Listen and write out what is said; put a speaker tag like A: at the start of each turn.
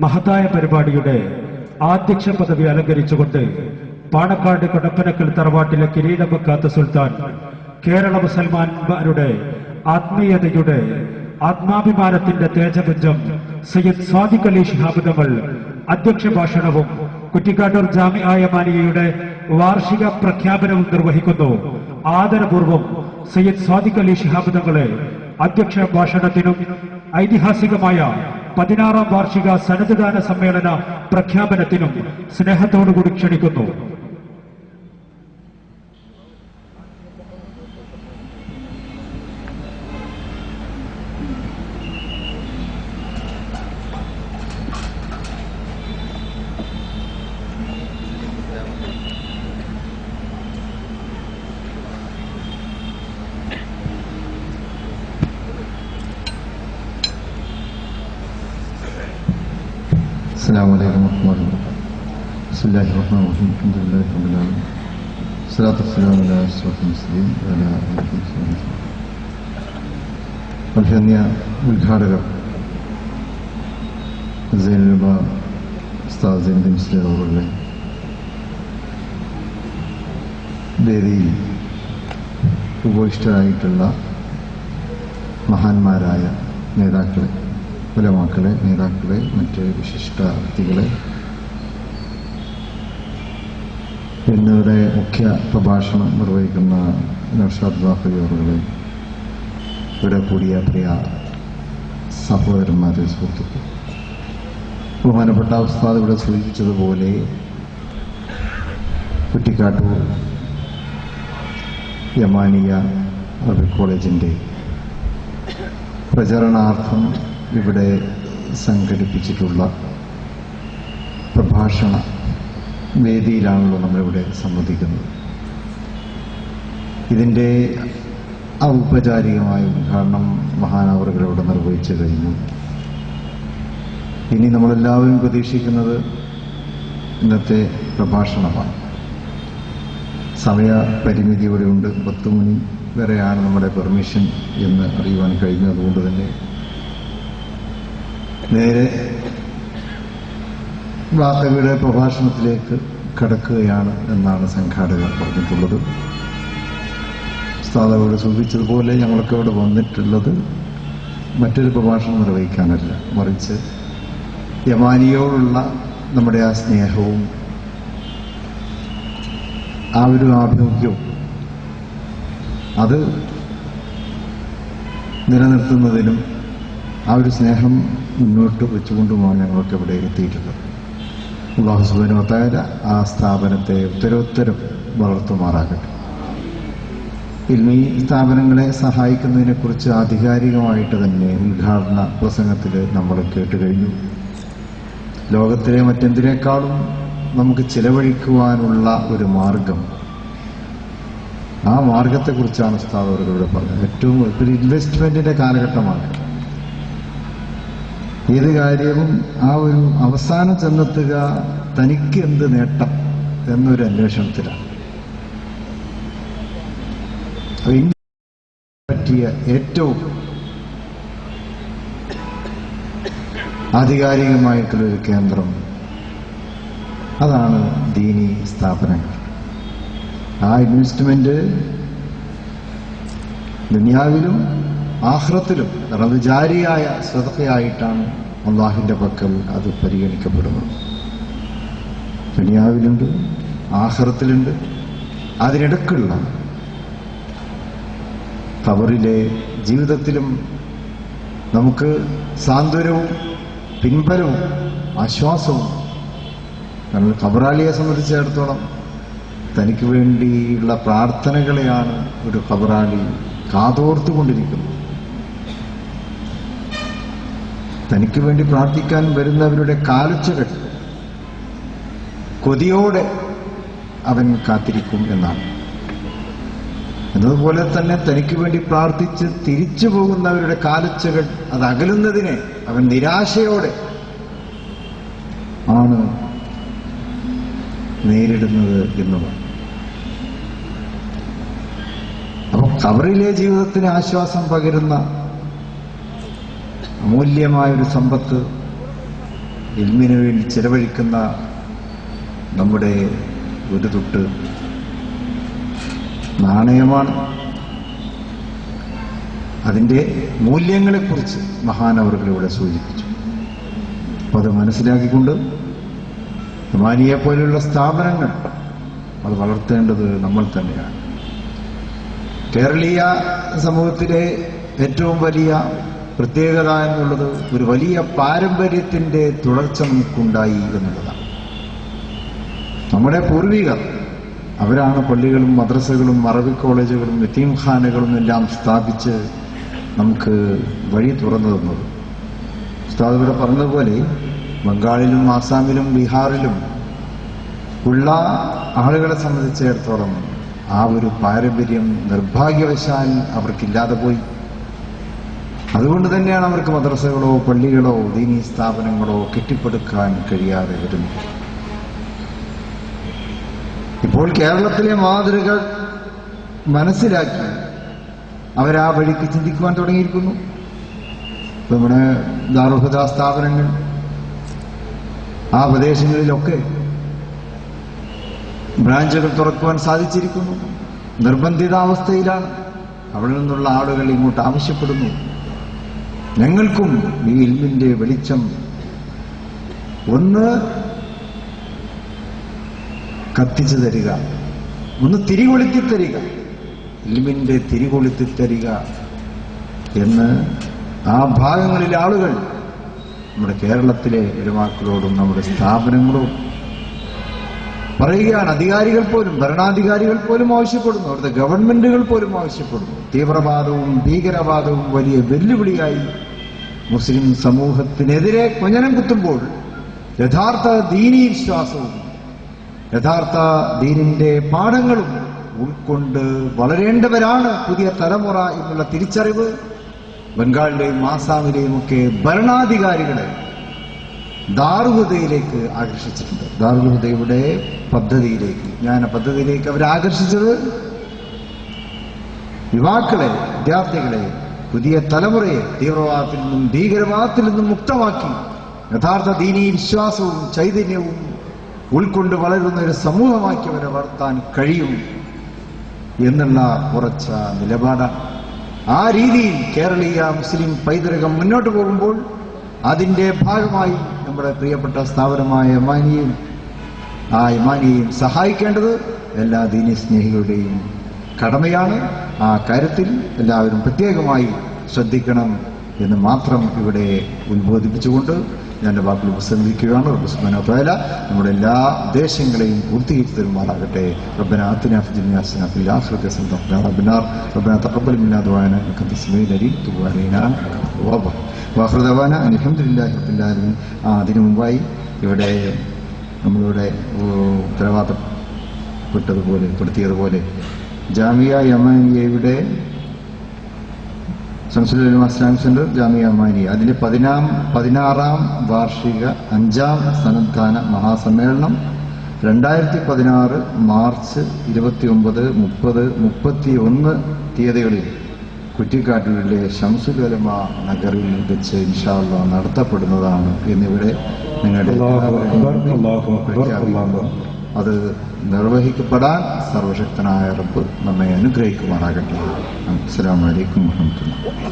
A: മഹത്തായ പരിപാടിയുടെ ആധ്യക്ഷ പദവി അലങ്കരിച്ചുകൊണ്ട് പാണക്കാട് കടപ്പനക്കൽ തറവാട്ടിലെ കിരീടമക്കാത്ത സുൽത്താൻ കേരള മുസൽമാന്മാരുടെ ആത്മീയതയുടെ ആത്മാഭിമാനത്തിന്റെ തേജപുഞ്ചം സയ്യദ് സ്വാദിഖ് അലി ഷിഹാബ് അധ്യക്ഷ ഭാഷണവും കുറ്റിക്കാട്ടൂർ ജാമിയായ മാനിയയുടെ വാർഷിക പ്രഖ്യാപനവും നിർവഹിക്കുന്നു. ആദരപൂർവം സയ്യദ് സ്വാദിഖ് അലി ഷിഹാബ് തങ്ങളെ അധ്യക്ഷ ഭാഷണത്തിനും ഐതിഹാസികമായ പതിനാറാം വാർഷിക സന്നദ്ധദാന സമ്മേളന പ്രഖ്യാപനത്തിനും സ്നേഹത്തോടുകൂടി ക്ഷണിക്കുന്നു.
B: السلام عليكم ورحمة الله وبركاته بسم الله الرحمن الرحيم الحمد لله رب العالمين الصلاة والسلام على أشرف المرسلين وعلى آله وصحبه أجمعين. അഭിനന്യ ഉദ്ഘാടകർ സൈനുബ ഉസ്താദ് സൈനുദ്ദീൻ മുസ്ലിം അവരുടെ വേദിയിൽ ഉപവിഷ്ടരായിട്ടുള്ള മഹാന്മാരായ നേതാക്കളെ കുലമാക്കളെ നേതാക്കളെ മറ്റ് വിശിഷ്ട വ്യക്തികളെ. എന്നിവരുടെ മുഖ്യ പ്രഭാഷണം നിർവഹിക്കുന്ന നൌഷാദ് ജാഫരി അവറുകളെ. ഇവിടെ കൂടിയ പ്രിയ സഹോദരന്മാരെ സുഹൃത്തുക്കൾ ബഹുമാനപ്പെട്ട ഉസ്താദ് ഇവിടെ സൂചിപ്പിച്ചതുപോലെ കുറ്റിക്കാട്ടൂർ യമാനിയ അറബിക് കോളേജിന്റെ പ്രചരണാർത്ഥം ഇവിടെ സംഘടിപ്പിച്ചിട്ടുള്ള പ്രഭാഷണ വേദിയിലാണല്ലോ നമ്മളിവിടെ സംവദിക്കുന്നത് ഇതിന്റെ ഔപചാരികമായ ഉദ്ഘാടനം മഹാനവറുകളിവിടെ നിർവഹിച്ചു കഴിഞ്ഞു. ഇനി നമ്മളെല്ലാവരും പ്രതീക്ഷിക്കുന്നത് ഇന്നത്തെ പ്രഭാഷണമാണ്. സമയപരിമിതി ഇവിടെ ഉണ്ട്. പത്ത് മണി വരെയാണ് നമ്മുടെ പെർമിഷൻ എന്ന് അറിയുവാൻ കഴിഞ്ഞു അതുകൊണ്ട് തന്നെ നേരെ വാസവിയുടെ പ്രഭാഷണത്തിലേക്ക് കടക്കുകയാണ് എന്നാണ് സംഘാടകർ പറഞ്ഞിട്ടുള്ളത്. അവിടെ സൂചിപ്പിച്ചതുപോലെ ഞങ്ങളൊക്കെ ഇവിടെ വന്നിട്ടുള്ളത് മറ്റൊരു പ്രഭാഷണം നിർവഹിക്കാനല്ല മറിച്ച് യമാനിയോടുള്ള നമ്മുടെ ആ സ്നേഹവും ആ ഒരു ആഭിമുഖ്യവും അത് നിലനിർത്തുന്നതിനും ആ ഒരു സ്നേഹം മുന്നോട്ട് വെച്ചുകൊണ്ട് പോകാൻ ഞങ്ങളൊക്കെ ഇവിടെ എത്തിയിട്ടുള്ളത് അള്ളാഹു സുബാനുവത്തായ ആ സ്ഥാപനത്തെ ഉത്തരോത്തരം വളർത്തുമാറാകട്ടെ ഇൽമി സ്ഥാപനങ്ങളെ സഹായിക്കുന്നതിനെക്കുറിച്ച് ആധികാരികമായിട്ട് തന്നെ ഉദ്ഘാടന പ്രസംഗത്തിൽ നമ്മൾ കേട്ട് കഴിഞ്ഞു ലോകത്തിലെ മറ്റെന്തിനേക്കാളും നമുക്ക് ചിലവഴിക്കുവാനുള്ള ഒരു മാർഗം. ആ മാർഗത്തെക്കുറിച്ചാണ് അവരുടെ പറഞ്ഞത്. ഏറ്റവും ഒരു ഇൻവെസ്റ്റ്മെന്റിന്റെ കാലഘട്ടമാണ്. ഏത് കാര്യവും ആ ഒരു അവസാനം ചെന്നെത്തുക തനിക്ക് എന്ത് നേട്ടം എന്നൊരു അന്വേഷണത്തിലാണ്. പറ്റിയ ഏറ്റവും ആധികാരികമായിട്ടുള്ള ഒരു കേന്ദ്രം അതാണ് ദീനി സ്ഥാപനങ്ങൾ. ആ ഇൻവെസ്റ്റ്മെന്റ് ദുനിയാവിലും ആഹ്റത്തിലും റവിചാരിയായ ശ്രദ്ധയായിട്ടാണ് അള്ളാഹിന്റെ പക്കൽ അത് പരിഗണിക്കപ്പെടുന്നത്. ദുനിയാവിലുണ്ട് ആഹ്റത്തിലുണ്ട്. അതിനിടക്കുള്ള ഖബറിലെ ജീവിതത്തിലും നമുക്ക് സാന്ത്വനവും പിൻബലവും ആശ്വാസവും കാരണം കബറാളിയെ സംബന്ധിച്ചിടത്തോളം തനിക്ക് വേണ്ടിയുള്ള പ്രാർത്ഥനകളെയാണ് ഒരു കബറാളി കാതോർത്തുകൊണ്ടിരിക്കുന്നത്. തനിക്ക് വേണ്ടി പ്രാർത്ഥിക്കാൻ വരുന്നവരുടെ കാലച്ചുകൾ കൊതിയോടെ അവൻ കാത്തിരിക്കും എന്നാണ്. എന്നതുപോലെ തന്നെ തനിക്ക് വേണ്ടി പ്രാർത്ഥിച്ച് തിരിച്ചു പോകുന്നവരുടെ കാലച്ചകൾ അത് അകലുന്നതിനെ അവൻ നിരാശയോടെ ആണ് നേരിടുന്നത് എന്നുള്ളത്. അപ്പൊ കബറിലെ ജീവിതത്തിന് ആശ്വാസം പകരുന്ന അമൂല്യമായ ഒരു സമ്പത്ത് ഇൽമിനു വേണ്ടി ചെലവഴിക്കുന്ന നമ്മുടെ ഒരു തൊട്ട് നാണയമാണ്. അതിന്റെ മൂല്യങ്ങളെക്കുറിച്ച് മഹാനവറുകളിവിടെ സൂചിപ്പിച്ചു. അപ്പോൾ അത് മനസ്സിലാക്കിക്കൊണ്ട് ഹിമാനിയെ പോലെയുള്ള സ്ഥാപനങ്ങൾ അത് വളർത്തേണ്ടത് നമ്മൾ തന്നെയാണ്. കേരളീയ സമൂഹത്തിലെ ഏറ്റവും വലിയ പ്രത്യേകത എന്നുള്ളത് ഒരു വലിയ പാരമ്പര്യത്തിന്റെ തുടർച്ച നമുക്കുണ്ടായി എന്നുള്ളതാണ്. നമ്മുടെ പൂർവികർ അവരാണ് പള്ളികളും മദ്രസകളും അറബി കോളേജുകളും യത്തീംഖാനകളും എല്ലാം സ്ഥാപിച്ച് നമുക്ക് വഴി തുറന്നു തന്നത്. ഉസ്താദ് ഇവിടെ പറഞ്ഞതുപോലെ ബംഗാളിലും ആസാമിലും ബീഹാറിലും ഉള്ള ആളുകളെ സംബന്ധിച്ചിടത്തോളം ആ ഒരു പാരമ്പര്യം നിർഭാഗ്യവശാൽ അവർക്കില്ലാതെ പോയി. അതുകൊണ്ട് തന്നെയാണ് അവർക്ക് മദ്രസകളോ പള്ളികളോ ദീനി സ്ഥാപനങ്ങളോ കെട്ടിപ്പടുക്കാൻ കഴിയാതെ വരുന്നത്. ഇപ്പോൾ കേരളത്തിലെ മാതൃകൾ മനസ്സിലാക്കി അവരാ വഴിക്ക് ചിന്തിക്കുവാൻ തുടങ്ങിയിരിക്കുന്നു. നമ്മുടെ ദാറുഹദ സ്ഥാപനങ്ങൾ ആ പ്രദേശങ്ങളിലൊക്കെ ബ്രാഞ്ചുകൾ തുറക്കുവാൻ സാധിച്ചിരിക്കുന്നു. നിർബന്ധിതാവസ്ഥയിലാണ്. അവിടെ നിന്നുള്ള ആളുകൾ ഇങ്ങോട്ട് ആവശ്യപ്പെടുന്നു. ഞങ്ങൾക്കും ഈ ഇൽമിന്റെ വെളിച്ചം. ഒന്ന് കത്തിച്ചു തരിക. ഒന്ന് തിരികൊളുത്തി തരിക. ഇൽമിന്റെ തിരികൊളുത്തി തരിക എന്ന് ആ ഭാഗങ്ങളിലെ ആളുകൾ നമ്മുടെ കേരളത്തിലെ പെരുമാക്കളോടും നമ്മുടെ സ്ഥാപനങ്ങളോടും പറയുകയാണ്. അധികാരികൾ പോലും ഭരണാധികാരികൾ പോലും ആവശ്യപ്പെടുന്നു. അവിടുത്തെ ഗവൺമെന്റുകൾ പോലും ആവശ്യപ്പെടുന്നു. തീവ്രവാദവും ഭീകരവാദവും വലിയ വെല്ലുവിളിയായി മുസ്ലിം സമൂഹത്തിനെതിരെ കൊഞ്ഞനം കുത്തുമ്പോൾ യഥാർത്ഥ ദീനീ വിശ്വാസവും യഥാർത്ഥ ദീനിന്റെ പാഠങ്ങളും ഉൾക്കൊണ്ട് വളരേണ്ടവരാണ് പുതിയ തലമുറ എന്നുള്ള തിരിച്ചറിവ് ബംഗാളിലെയും ആസാമിലെയും ഒക്കെ ഭരണാധികാരികളെ ദാറുഹുദയിലേക്ക് ആകർഷിച്ചിട്ടുണ്ട്. ദാറുഹുദയുടെ പദ്ധതിയിലേക്ക് ജ്ഞാന പദ്ധതിയിലേക്ക് അവരെ ആകർഷിച്ചത് യുവാക്കളെ വിദ്യാർത്ഥികളെ പുതിയ തലമുറയെ തീവ്രവാദത്തിൽ നിന്നും ഭീകരവാദത്തിൽ നിന്നും മുക്തമാക്കി യഥാർത്ഥ ദീനീ വിശ്വാസവും ചൈതന്യവും ഉൾക്കൊണ്ട് വളരുന്ന ഒരു സമൂഹമാക്കി അവരെ വളർത്താൻ കഴിയും എന്നുള്ള ഉറച്ച നിലപാടാണ് ആ രീതിയിൽ കേരളീയ മുസ്ലിം പൈതൃകം മുന്നോട്ട് പോകുമ്പോൾ അതിന്റെ ഭാഗമായി നമ്മുടെ പ്രിയപ്പെട്ട സ്ഥാപനമായ ഇമാനിയും ആ ഇമാനിയെയും സഹായിക്കേണ്ടത് എല്ലാ ദീനി സ്നേഹികളുടെയും കടമയാണ്. ആ കാര്യത്തിൽ എല്ലാവരും പ്രത്യേകമായി ശ്രദ്ധിക്കണം എന്ന് മാത്രം ഇവിടെ ഉത്ബോധിപ്പിച്ചുകൊണ്ട് ഞാൻ എന്റെ വാക്കിൽ ഉപസംഹരിക്കുകയാണ്. റബ്ബുസ്മാനോല നമ്മുടെ എല്ലാ ഉദ്ദേശങ്ങളെയും പൂർത്തീകരിച്ച് തരുമാറാകട്ടെ. റബ്ബന അതിനു മുമ്പായി ഇവിടെ നമ്മളിവിടെ ഉത്തരവാദപ്പെട്ടതുപോലെ പെടുത്തിയതുപോലെ ജാമിയ യമാനിയയുടെ സംസ്കൃത ഇസ്ലാമിക് സെന്റർ ജാമിയ അമാനി അതിന്റെ പതിനാം പതിനാറാം വാർഷിക അഞ്ചാം സന്നദ്ധാന മഹാസമ്മേളനം രണ്ടായിരത്തി പതിനാറ് മാർച്ച് ഇരുപത്തി ഒമ്പത് മുപ്പത് മുപ്പത്തി ഒന്ന് തീയതികളിൽ കുറ്റിക്കാട്ടിലെ ഷംസുലമ നഗറിൽ വെച്ച് ഇൻഷാല്ല നടത്തപ്പെടുന്നതാണ് എന്നിവിടെ നിങ്ങളുടെ അത് നിർവഹിക്കപ്പെടാൻ സർവശക്തനായ റബ്ബ് നമ്മെ അനുഗ്രഹിക്കുമാറാകട്ടെ. അസ്സലാമു അലൈക്കും വറഹ്മത്തുള്ളാഹി